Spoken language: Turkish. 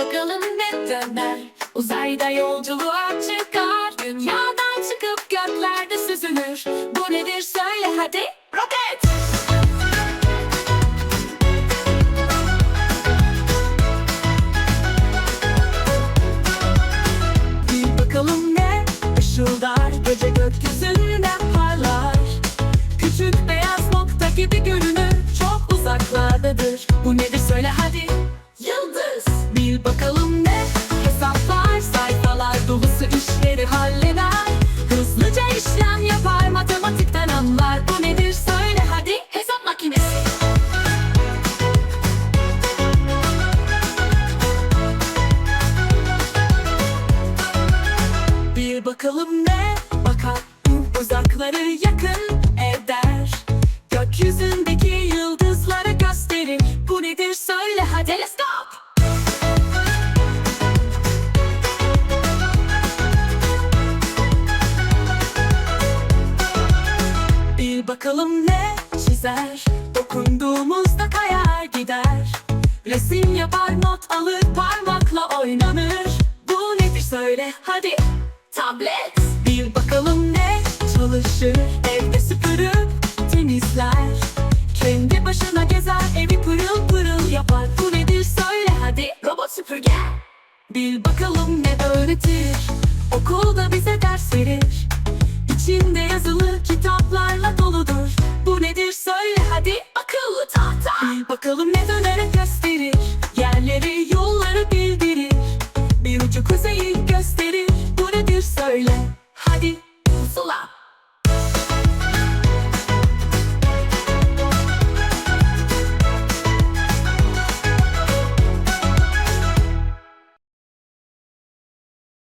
bakalım ne döner? Uzayda yolculuğa çıkar. Dünyadan çıkıp göklerde süzülür. Bu nedir? Söyle hadi. Roket! Bir bakalım ne? Işıldar Gece gökyüzünde parlar. Küçük beyaz nokta gibi görünür. Çok uzaklardadır. Bu nedir bakalım ne bakar uzakları yakın eder. Gökyüzündeki yıldızları gösterir Bu nedir söyle hadi. Teleskop Bir bakalım ne çizer. Dokunduğumuzda kayar gider. Resim yapar not alır parmakla oynanır. Bu nedir söyle hadi Tablet. Bir bakalım ne çalışır Evde süpürüp temizler. Kendi başına gezer evi pırıl pırıl yapar. Bu nedir? Söyle hadi. Robot süpürge. Bir bakalım ne öğretir. Okulda bize ders verir. İçinde yazılı kitaplarla doludur. Bu nedir? Söyle hadi. Akıllı tahta. Bir bakalım ne gösterir